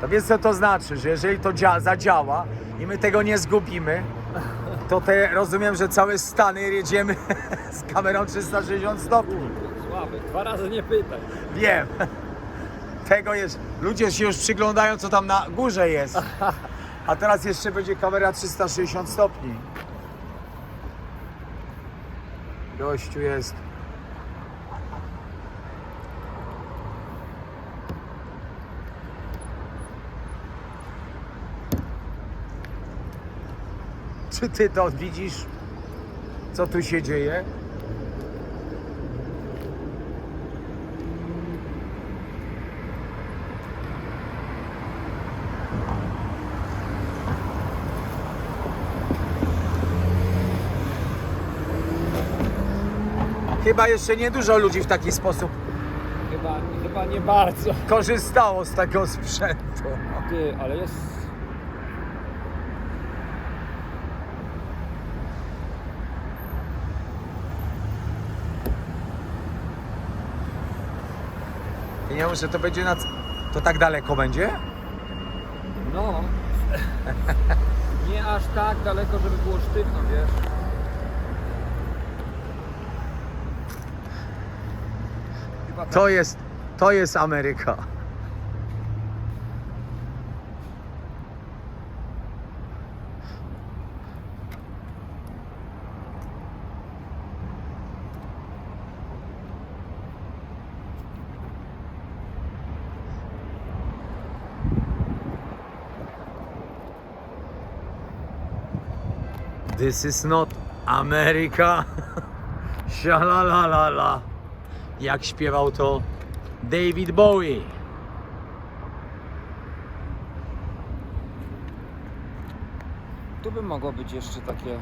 To wiesz co to znaczy, że jeżeli to dzia- zadziała i my tego nie zgubimy, to te, rozumiem, że całe Stany jedziemy z kamerą 360 stopni. Słaby, dwa razy nie pytaj. Wiem. Tego jest. Ludzie się już przyglądają, co tam na górze jest. A teraz jeszcze będzie kamera 360 stopni. Gościu jest. Czy ty to widzisz? Co tu się dzieje? Chyba jeszcze nie dużo ludzi w taki sposób Chyba, chyba nie bardzo. korzystało z tego sprzętu. Ty, ale jest... I nie muszę, to będzie na... To tak daleko będzie? No. nie aż tak daleko, żeby było sztywno, wiesz. Chyba tak. To jest, to jest Ameryka. This is not America. Shalalalala. Jak śpiewał to David Bowie. Tu by mogło być jeszcze takie